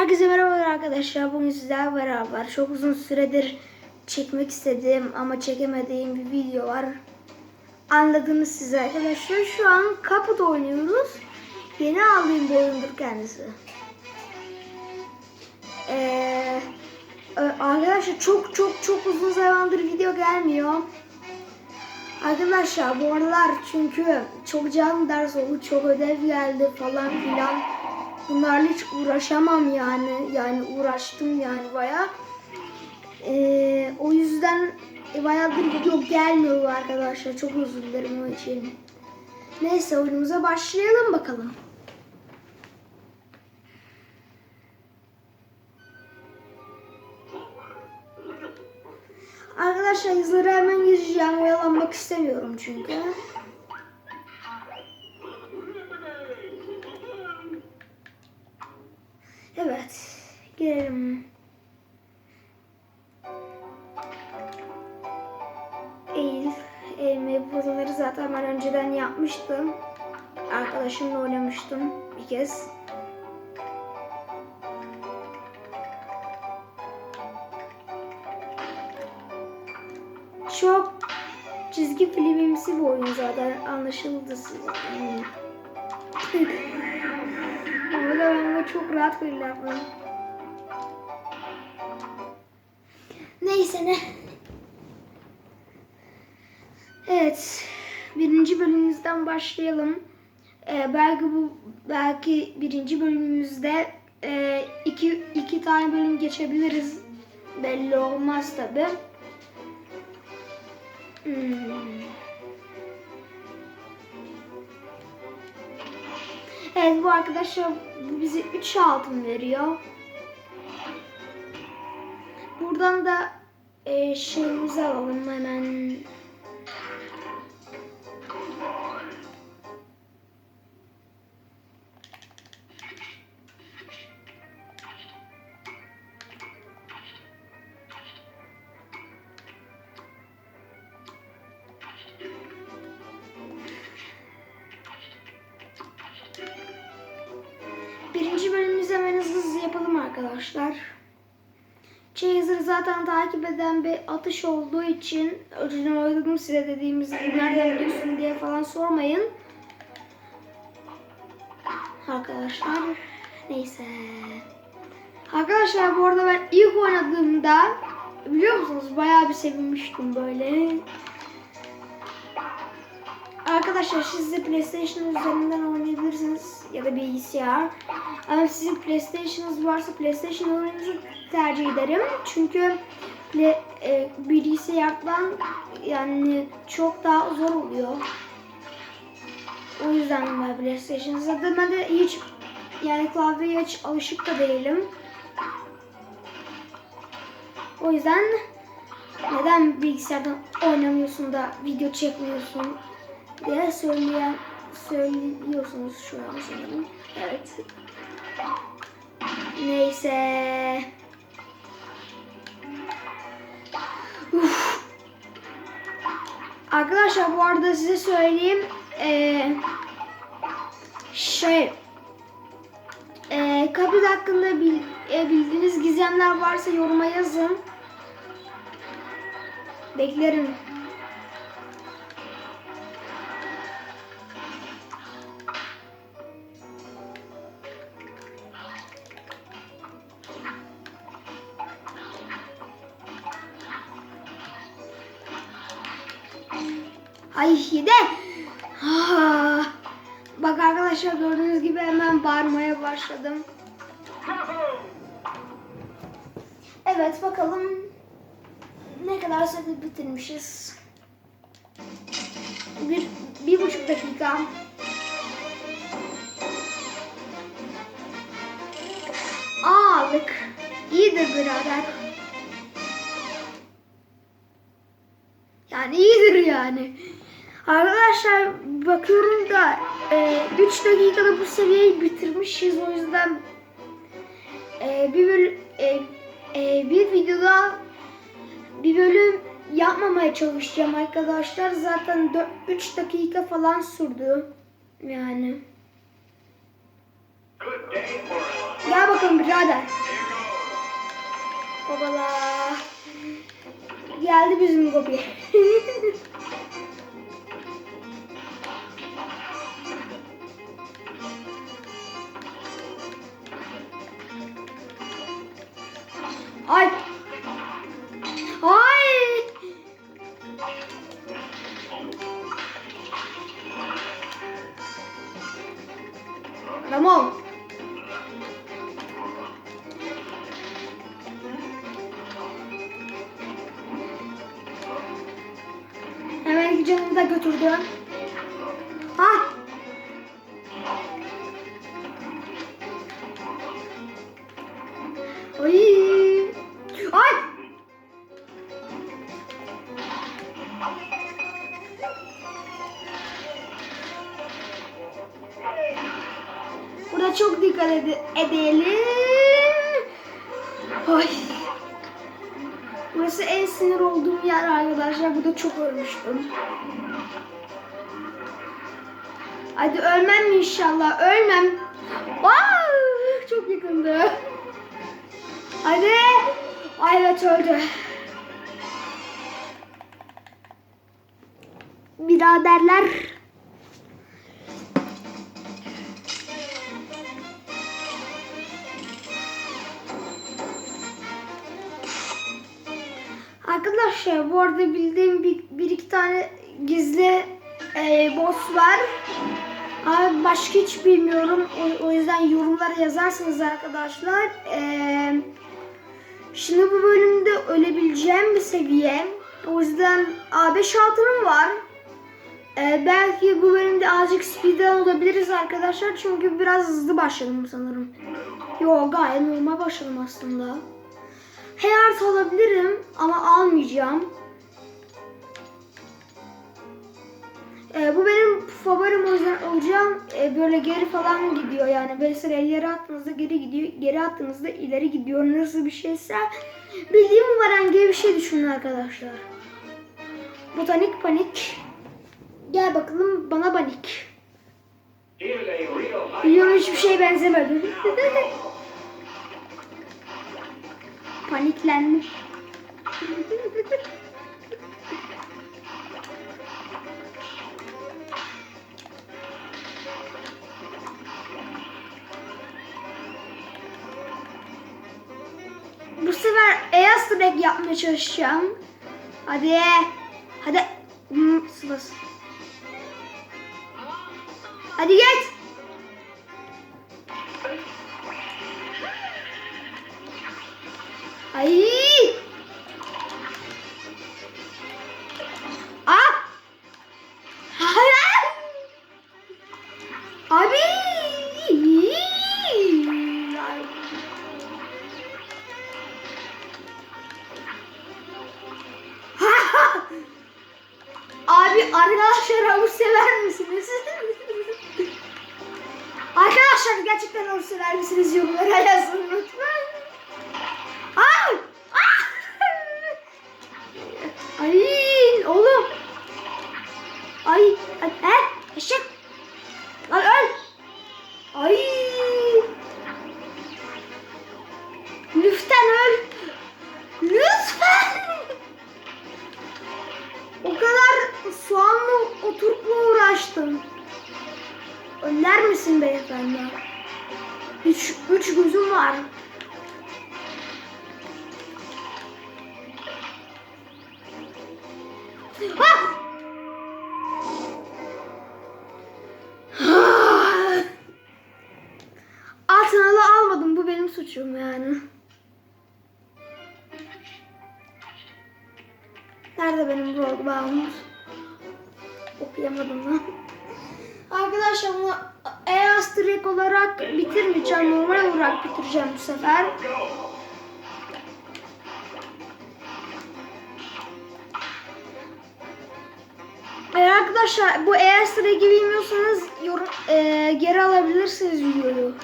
Herkese merhaba arkadaşlar. Bugün sizlerle beraber çok uzun süredir çekmek istediğim ama çekemediğim bir video var. Anladınız siz arkadaşlar. Şu an kapıda oynuyoruz. Yeni aldığım bir kendisi. Ee, arkadaşlar çok çok çok uzun zamandır video gelmiyor. Arkadaşlar bu aralar çünkü çok canlı ders oldu, çok ödev geldi falan filan. Bunlarla hiç uğraşamam yani. Yani uğraştım yani baya. Ee, o yüzden bayağıdır video gelmiyor arkadaşlar. Çok özür dilerim o için. Neyse oyunumuza başlayalım bakalım. Arkadaşlar yazıları hemen gireceğim. Oyalanmak istemiyorum çünkü. Evet. Girelim. Eğil. Eğilme pozaları zaten ben önceden yapmıştım. Arkadaşımla oynamıştım bir kez. Çok çizgi filmimsi bir oyun zaten anlaşıldı size. Yani. Orada ben çok rahat böyle yapmam. Neyse ne. Evet. Birinci bölümümüzden başlayalım. Ee, belki bu belki birinci bölümümüzde e, iki, iki tane bölüm geçebiliriz. Belli olmaz tabi. Hmm. Evet bu arkadaşlar bu bize 3 altın veriyor. Buradan da e, şeyimizi alalım hemen. Chaser zaten takip eden bir atış olduğu için önceden oynadım size dediğimiz gibi nereden biliyorsun diye falan sormayın. Arkadaşlar neyse. Arkadaşlar bu arada ben ilk oynadığımda biliyor musunuz bayağı bir sevinmiştim böyle. Arkadaşlar siz de PlayStation üzerinden oynayabilirsiniz ya da bilgisayar. Ama sizin PlayStation'ınız varsa PlayStation oyununuzu tercih ederim. Çünkü e, bilgisayardan yani çok daha zor oluyor. O yüzden ben PlayStation zaten ben de hiç yani klavyeye hiç alışık da değilim. O yüzden neden bilgisayardan oynamıyorsun da video çekmiyorsun diye söyleyen söylüyorsunuz şu an sanırım. Evet. Neyse. Arkadaşlar bu arada size söyleyeyim. Ee, şey ee, Kabul hakkında bil, e, bildiğiniz gizemler varsa yoruma yazın. Beklerim. Ay de. Ah. Bak arkadaşlar gördüğünüz gibi hemen bağırmaya başladım. Evet bakalım ne kadar sürede bitirmişiz. Bir, bir buçuk dakika. Aa aldık. İyidir birader. Yani iyidir yani. Arkadaşlar bakıyorum da 3 dakikada bu seviyeyi bitirmişiz. O yüzden e, bir böl e, e, bir videoda bir bölüm yapmamaya çalışacağım arkadaşlar. Zaten 3 dakika falan sürdü. Yani. Gel bakalım birader. Babala. Geldi bizim Gobi. Hemen iki canını da sinir olduğum yer arkadaşlar. Burada çok ölmüştüm. Hadi ölmem inşallah? Ölmem. Aa, çok yakındı. Hadi. Ay evet öldü. Biraderler. Arkadaşlar bu arada bildiğim bir, bir iki tane gizli e, boss var. Abi başka hiç bilmiyorum. O, o yüzden yorumlara yazarsınız arkadaşlar. E, şimdi bu bölümde ölebileceğim bir seviye. O yüzden A5 altınım var. E, belki bu bölümde azıcık speedrun olabiliriz arkadaşlar. Çünkü biraz hızlı başladım sanırım. Yo gayet normal başladım aslında. Heart alabilirim ama almayacağım. Ee, bu benim favorim o yüzden alacağım. Ee, böyle geri falan gidiyor yani. Mesela ileri attığınızda geri gidiyor. Geri attığınızda ileri gidiyor. Nasıl bir şeyse. Bildiğim bumerang gibi bir şey düşünün arkadaşlar. Botanik panik. Gel bakalım bana panik. Biliyorum hiçbir şeye benzemedi. Paniklendim. Bu sefer Track yapmaya çalışacağım. Hadi. Hadi. Hmm. Hadi geç. Suçum yani. Nerede benim blog bağımız? Okuyamadım lan. Arkadaşlar bunu EAS direkt olarak bitirmeyeceğim. Normal olarak bitireceğim bu sefer. Eğer arkadaşlar bu eğer sıra gibi bilmiyorsanız yorum, e, geri alabilirsiniz videoyu.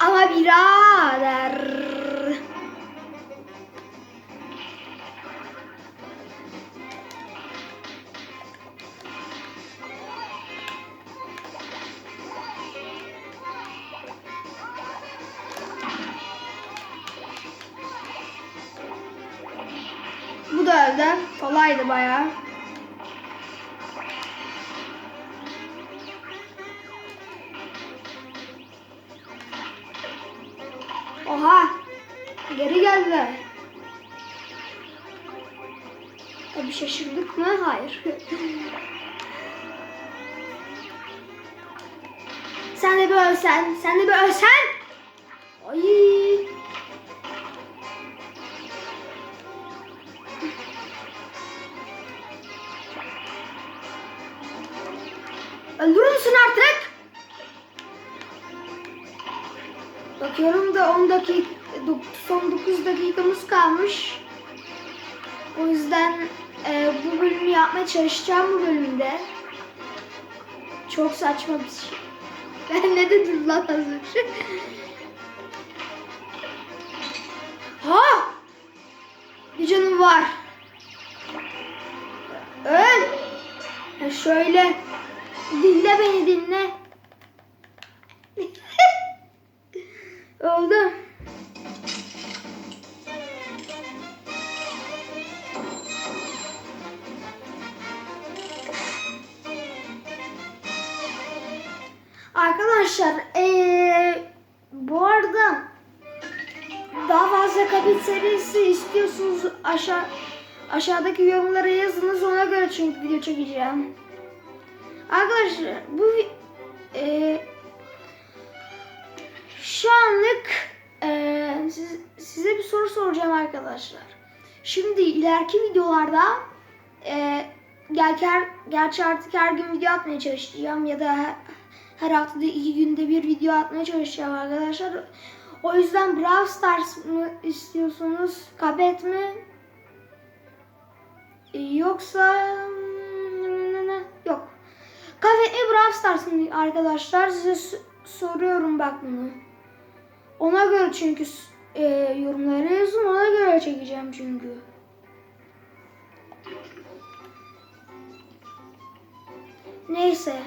Ama birader. Bu da öldü. Kolaydı bayağı. Geri geldiler. Tabii şaşırdık mı? Hayır. sen de bir ölsen, sen de bir ölsen. Ay. Öldürür müsün artık? Bakıyorum da 10 dakika, son 9 dakikamız kalmış. O yüzden e, bu bölümü yapmaya çalışacağım bu bölümde. Çok saçma bir şey. Ben ne dedim lan az önce? Ha! Bir canım var. Öl! Ha şöyle. Dinle beni dinle. Öldüm. Arkadaşlar eee, bu arada daha fazla kabit serisi istiyorsunuz aşağı aşağıdaki yorumlara yazınız ona göre çünkü video çekeceğim. Arkadaşlar bu eee, şu anlık eee, siz- size bir soru soracağım arkadaşlar. Şimdi ileriki videolarda gerçi, gerçi artık her gün video atmaya çalışacağım ya da her, haftada iki günde bir video atmaya çalışacağım arkadaşlar. O yüzden Brawl Stars mı istiyorsunuz? Kabet mi? Yoksa yok. Kabet mi Brawl Stars mı arkadaşlar? Size soruyorum bak bunu. Ona göre çünkü e, yorumlara yazın ona göre çekeceğim çünkü. Neyse.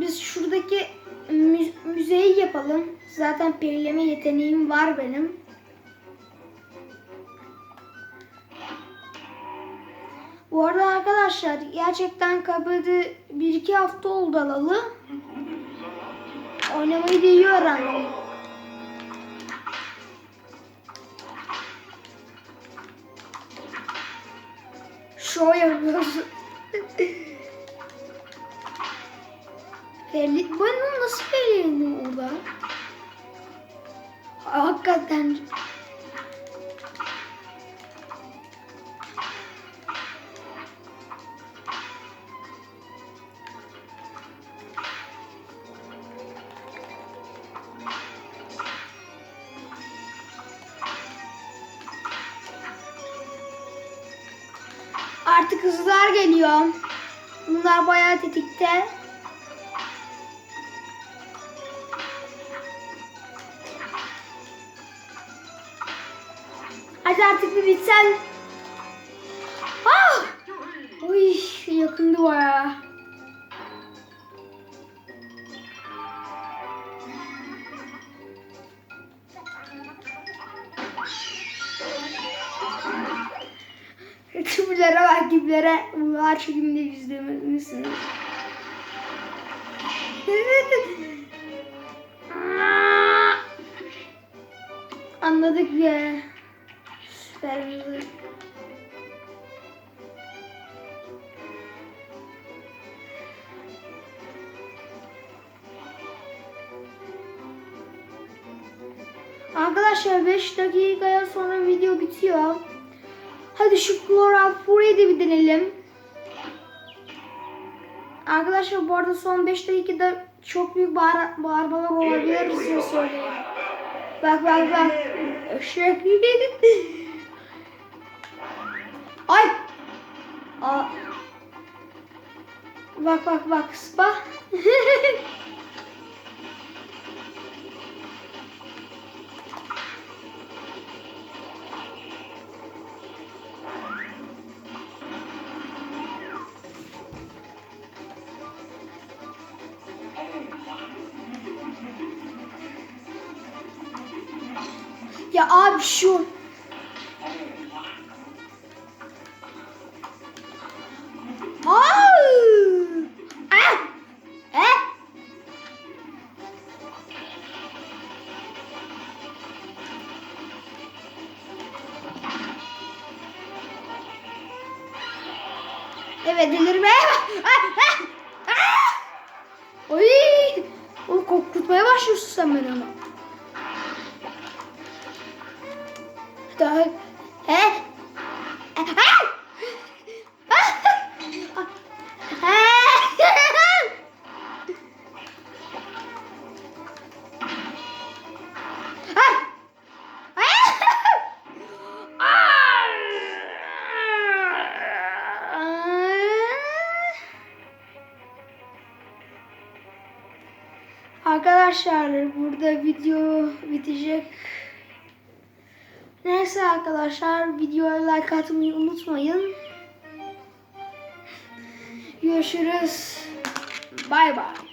Biz şuradaki mü- müzeyi yapalım. Zaten perileme yeteneğim var benim. Bu arada arkadaşlar gerçekten kabadi bir iki hafta oldu alalı. Oynamayı da iyi öğrendim. Şov yapıyoruz. Ferli, ben onu nasıl belirledim orada? Hakikaten. Artık hızlar geliyor. Bunlar bayağı tetikte. Kimlere bak kimlere. Bunlar çekimde izlemelisiniz. Anladık ya. Süper. Arkadaşlar 5 dakikaya sonra video bitiyor. Hadi şu Flora Fury'yi de bir deneyelim. Arkadaşlar bu arada son 5 dakikada çok büyük bağır bağırmalar olabilir size söyleyeyim. Bak bak bak. Eşek. Ay. Aa. Bak bak bak. Spa. Ya abi şu. Aa! Ah! Eh! Evet delirmeye ah! ah! ah! Oy! O korkutmaya başlıyorsun sen beni ama. Arkadaşlar burada video bitecek. Neyse arkadaşlar videoya like atmayı unutmayın. Görüşürüz. Bay bay.